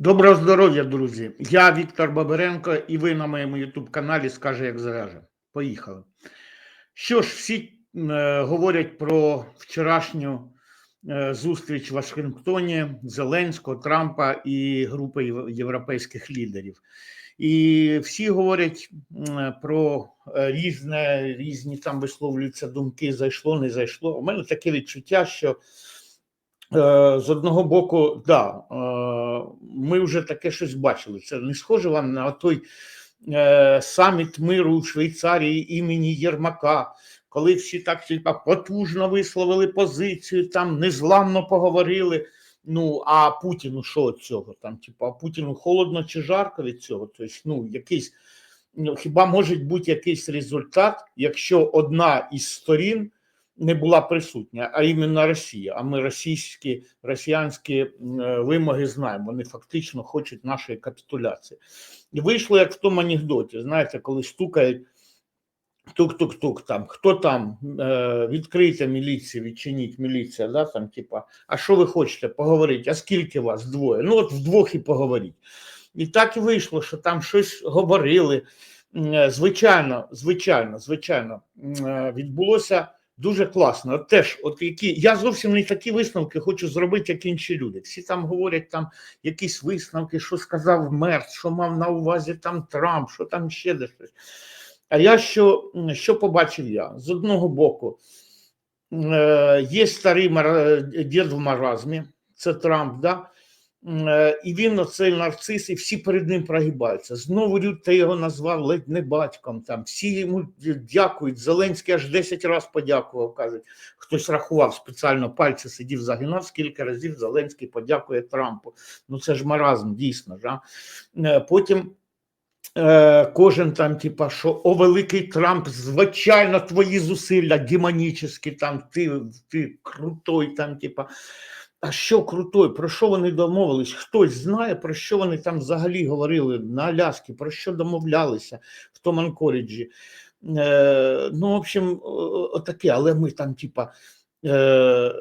Доброго здоров'я, друзі! Я Віктор Бабаренко, і ви на моєму youtube каналі Скаже, як зраже. Поїхали. Що ж, всі е, говорять про вчорашню е, зустріч в Вашингтоні Зеленського, Трампа і групи європейських лідерів. І всі говорять м, про е, різне, різні там висловлюються думки, зайшло, не зайшло. У мене таке відчуття, що Е, З одного боку, да, е, ми вже таке щось бачили. Це не схоже вам на той е, саміт миру у Швейцарії імені Єрмака, коли всі так потужно висловили позицію, там незламно поговорили. Ну, а Путіну що від цього? Там, типу, а Путіну холодно чи жарко від цього? Тобто, ну, якийсь, ну, хіба може бути якийсь результат, якщо одна із сторін не була присутня, а іменно Росія. А ми російські росіянські е, вимоги знаємо. Вони фактично хочуть нашої капітуляції. І вийшло як в тому анекдоті. Знаєте, коли стукають тук-тук-тук, там хто там е, відкрийте міліцію, відчиніть міліція, да, там, типа, а що ви хочете поговорити? А скільки вас двоє? Ну, от вдвох і поговоріть. І так і вийшло, що там щось говорили. Е, Звичайно, звичайно, звичайно, е, відбулося дуже класно. Теж, от які я зовсім не такі висновки хочу зробити, як інші люди. Всі там говорять там якісь висновки, що сказав Мерц, що мав на увазі там Трамп, що там ще десь. А я що, що побачив я? З одного боку, е, є старий мар- дід в маразмі, це Трамп, да? Е, і він оцей нарцис, і всі перед ним прогибаються. Знову Рютте його назвав ледь не батьком. Там всі йому дякують. Зеленський аж 10 разів подякував. кажуть, хтось рахував спеціально пальці сидів, загинав, скільки разів Зеленський подякує Трампу. Ну це ж маразм, дійсно. ж, а. Е, Потім е, кожен там, типа, що о, великий Трамп, звичайно, твої зусилля демонічні, там ти, ти крутой, там, типа. А що крутой, про що вони домовились? Хтось знає, про що вони там взагалі говорили на Аляскі, про що домовлялися в тому Анкоріджі. Е, ну, в общем, отаке, але ми там, типа, е,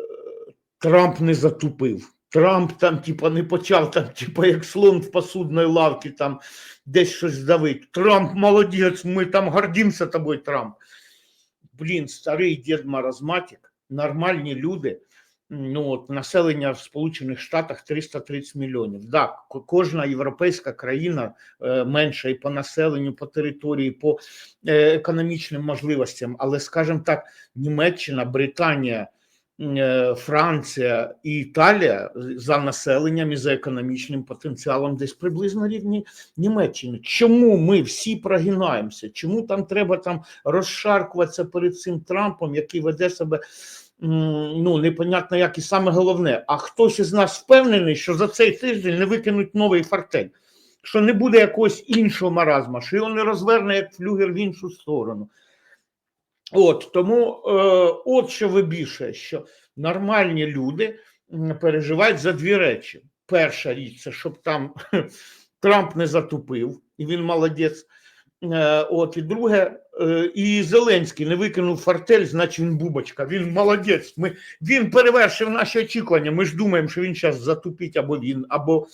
Трамп не затупив. Трамп там, типа, не почав там, типа, як слон в посудної лавці, там десь щось здавить. Трамп молодець, ми там гордимося тобою, Трамп. Блін, старий дід маразматик, нормальні люди. Ну, от, населення в Сполучених Штатах 330 мільйонів. Так, ко- кожна європейська країна е, менша і по населенню, по території, по е, економічним можливостям. Але, скажімо так, Німеччина, Британія, е, Франція і Італія за населенням і за економічним потенціалом десь приблизно рівні Німеччини. Чому ми всі прогинаємося? Чому там треба там розшаркуватися перед цим Трампом, який веде себе? Ну, непонятно як, і саме головне, а хтось із нас впевнений, що за цей тиждень не викинуть новий фортель, що не буде якогось іншого маразма, що його не розверне як флюгер в іншу сторону. От тому е, от що вибільшує, що нормальні люди переживають за дві речі. Перша річ це щоб там Трамп не затупив, і він молодець. Е, От і друге, е, і Зеленський не викинув фортель, значить він бубочка. Він молодець. Ми він перевершив наші очікування. Ми ж думаємо, що він зараз затупить або він, або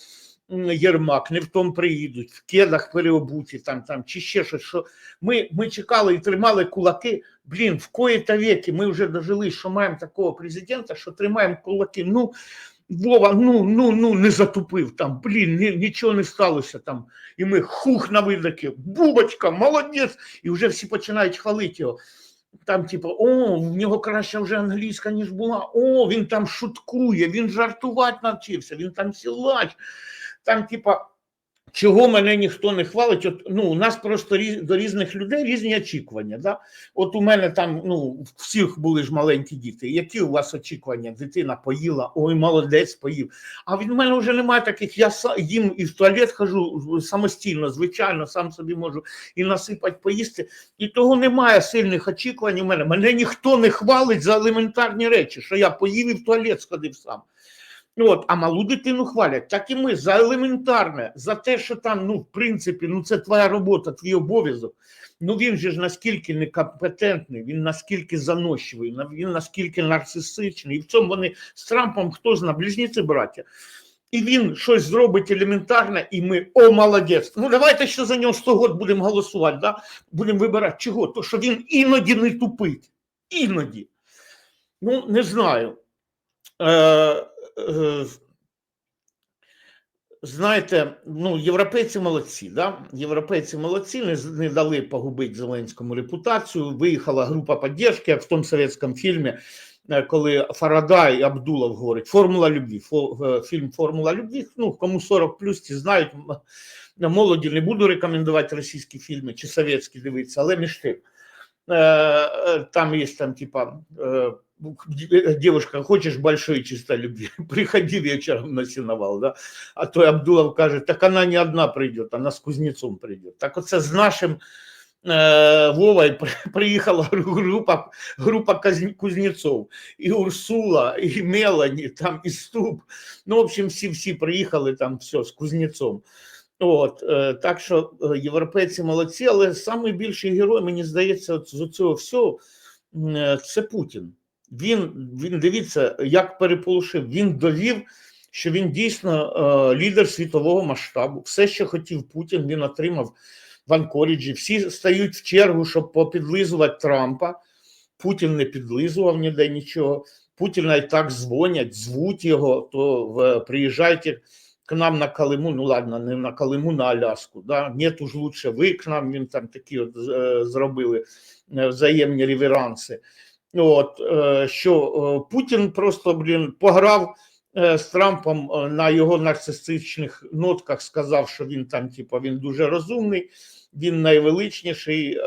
Єрмак, не в тому приїдуть, в кедах переобуті, там, там, чи ще щось. Що ми, ми чекали і тримали кулаки. Блін, в кої-то віки ми вже дожили, що маємо такого президента, що тримаємо кулаки. Ну, Вова, ну, ну, ну, не затупив там, блін, ні, нічого не сталося там. І ми хух на видаки, бубочка, молодець, і вже всі починають хвалити його. Там, типу, о, в нього краща вже англійська, ніж була. О, він там шуткує, він жартувати навчився, він там сілач. Там, типа, чого мене ніхто не хвалить. От, ну, у нас просто різ, до різних людей різні очікування. Да? От у мене там, ну, всіх були ж маленькі діти. Які у вас очікування? Дитина поїла, ой, молодець поїв. А від мене вже немає таких. Я їм і в туалет хожу самостійно, звичайно, сам собі можу і насипати поїсти. І того немає сильних очікувань у мене. Мене ніхто не хвалить за елементарні речі, що я поїв і в туалет сходив сам. От, а малу дитину хвалять, так і ми за елементарне, за те, що там, ну, в принципі, ну це твоя робота, твій обов'язок. Ну він же ж наскільки некомпетентний, він наскільки заносчивий, він наскільки нарцисичний. І в цьому вони з Трампом хто знає, близнюці браття. і він щось зробить елементарне, і ми о, молодець. Ну давайте ще за нього 100 год будемо голосувати, да? будемо вибирати. Чого? То що він іноді не тупить. Іноді. Ну, не знаю. Е, знаєте, ну, європейці молодці, да? Європейці молодці, не, не дали погубити Зеленському репутацію. Виїхала група підтримки, як в тому совєтському фільмі, е, коли Фарадай і Абдулов говорить Формула любві. Фо- е, Фільм Формула любві. Ну, кому 40 плюс, ті знають. Молоді не буду рекомендувати російські фільми чи совєтські дивитися, але між тим. Е, е, Там є там, типа, е, девушка, хочешь большой чистой любви, приходи вечером на сеновал, да? А то Абдулов каже, так она не одна придет, она с кузнецом придет. Так оце з нашим е, Вовою при- приїхала група, група казн- кузнецов. І Урсула, і Мелані, там, і Ступ. Ну, в общем, всі-всі приїхали там все з кузнецом. От, е, так що е, європейці молодці, але найбільший герой, мені здається, от з цього всього м, е, це Путін. Він, він дивіться, як переполошив. Він довів, що він дійсно е, лідер світового масштабу. Все, що хотів Путін, він отримав в Анкоріджі. Всі стають в чергу, щоб попідлизувати Трампа. Путін не підлизував ніде нічого. Путіна і так дзвонять, звуть його, то в, приїжджайте к нам на Калиму, ну ладно, не на Калиму, на Аляску. Да? Нет уж лучше ви к нам, він там такі от е, зробили е, взаємні реверанси. От, е, що е, Путін просто, блін, пограв е, з Трампом на його нарцистичних нотках, сказав, що він там, типу, він дуже розумний, він найвеличніший,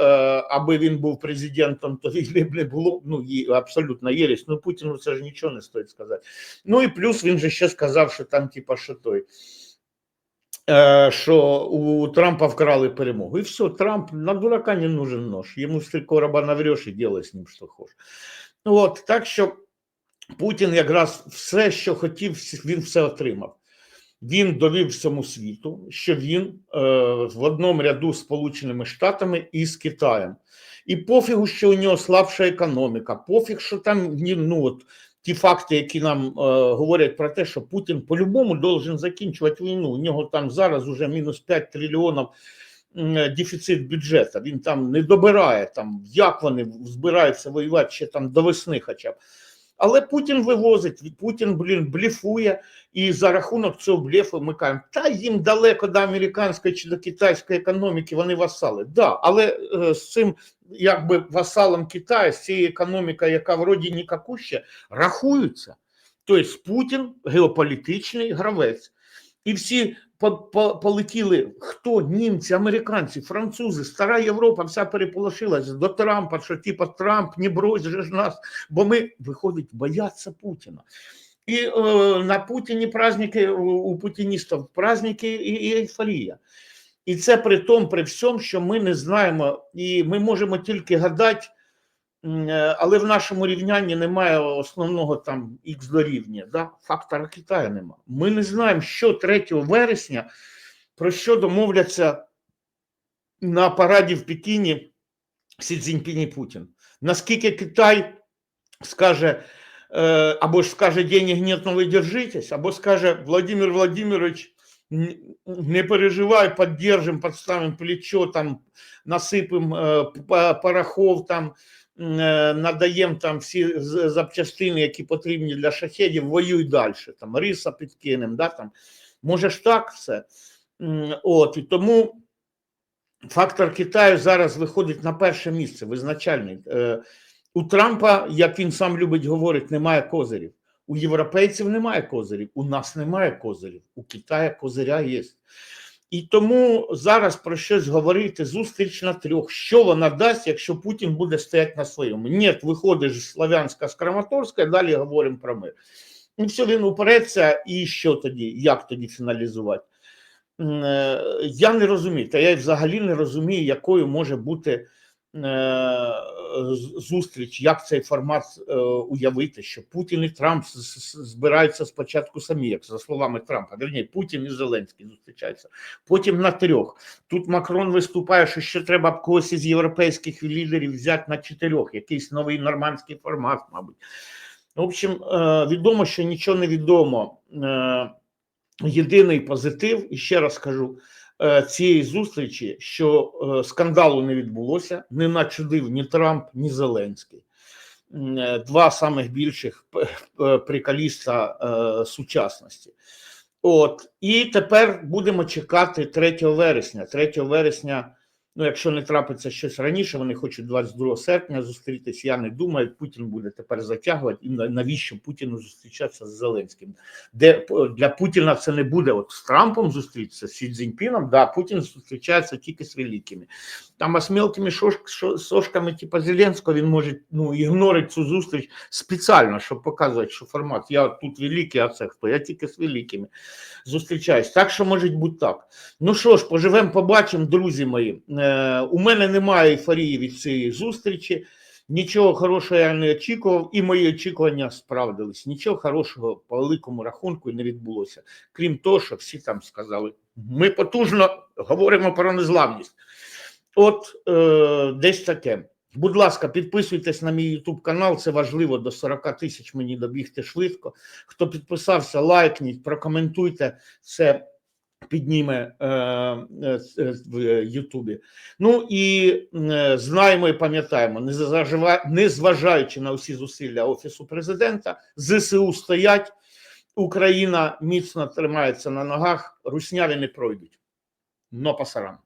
аби він був президентом, то війни не було. Ну, є абсолютно єресь. Ну, Путіну це ж нічого не стоїть сказати. Ну і плюс він же ще сказав, що там, типа, що той. Е, Що у Трампа вкрали перемогу. І все, Трамп на дурака не нужен нож. Йому з короба навреш і делай з ним, що хочеш. От, так що Путін якраз все, що хотів, він все отримав. Він довів всьому світу, що він е, в одному ряду з Сполученими Штатами і з Китаєм. І пофігу, що у нього слабша економіка, пофіг, що там ну, от, ті факти, які нам е, говорять про те, що Путін по-любому должен закінчувати війну. У нього там зараз уже мінус 5 трильйонів дефіцит бюджету. Він там не добирає, там, як вони збираються воювати ще там до весни хоча б. Але Путін вивозить, Путін, блін, блефує, і за рахунок цього блефу ми кажемо, та їм далеко до американської чи до китайської економіки, вони васали. Да, але е, з цим якби васалом Китаю, з цією економікою, яка вроді нікакуща, рахуються. Тобто Путін геополітичний гравець. І всі по- по- полетіли хто? Німці, американці, французи, стара Європа вся переполошилась до Трампа, що типа Трамп не брось же ж нас, бо ми, виходить, бояться Путіна. І е, на Путіні праздники у, путіністів праздники і, і ейфорія. І це при тому, при всьому, що ми не знаємо, і ми можемо тільки гадати, але в нашому рівнянні немає основного там х дорівнює, да? фактора Китаю немає. Ми не знаємо, що 3 вересня, про що домовляться на параді в Пекіні Сі Цзіньпінь і Путін. Наскільки Китай скаже, е, або ж скаже, денег нет, но держитесь, або скаже Владимир Владимирович, не переживай, поддержим, подставим плечо, там, насипем е, порохов, там, е, надаємо там всі запчастини, які потрібні для шахедів, воюй далі, там, риса підкинем, да, там. може ж так все. От, і тому фактор Китаю зараз виходить на перше місце, визначальний. Е, У Трампа, як він сам любить говорити, немає козирів. У європейців немає козирів, у нас немає козирів, у Китаю козиря є. І тому зараз про щось говорити зустріч на трьох. Що вона дасть, якщо Путін буде стояти на своєму? Ні, виходиш з Слов'янська з Краматорська, і далі говоримо про мир. І все, він упереться, і що тоді? Як тоді фіналізувати? Е, Я не розумію, та я взагалі не розумію, якою може бути зустріч, як цей формат е, уявити, що Путін і Трамп збираються спочатку самі, як за словами Трампа, верні, Путін і Зеленський зустрічаються, потім на трьох. Тут Макрон виступає, що ще треба б когось із європейських лідерів взяти на чотирьох, якийсь новий нормандський формат, мабуть. В общем, е, відомо, що нічого не відомо. Е, єдиний позитив, і ще раз кажу, е, цієї зустрічі, що е, скандалу не відбулося, не начудив ні Трамп, ні Зеленський. Е, Два самих більших п- п- приколіста е, сучасності. От і тепер будемо чекати 3 вересня. 3 вересня, ну якщо не трапиться щось раніше, вони хочуть 22 серпня зустрітись. Я не думаю, Путін буде тепер затягувати. І навіщо Путіну зустрічатися з Зеленським? Де для Путіна це не буде от з Трампом зустрітися, з Сі Цзіньпіном, да, Путін зустрічається тільки з великими. Там а з мелкими сошками, типу Зеленського, він може ну, ігнорить цю зустріч спеціально, щоб показувати, що формат. Я тут великий, а це хто? Я тільки з великими зустрічаюсь. Так що може бути так. Ну що ж, поживемо, побачимо, друзі мої. Е, у мене немає ейфорії від цієї зустрічі. Нічого хорошого я не очікував, і мої очікування справдились. Нічого хорошого по великому рахунку не відбулося. Крім того, що всі там сказали, ми потужно говоримо про незламність. От е, десь таке. Будь ласка, підписуйтесь на мій YouTube канал, це важливо до 40 тисяч мені добігти швидко. Хто підписався, лайкніть, прокоментуйте це. Підніме е, е, е, в Ютубі. Ну і знаємо і пам'ятаємо, незважаючи на усі зусилля Офісу президента, ЗСУ стоять, Україна міцно тримається на ногах, русняві не пройдуть. Но пасарам.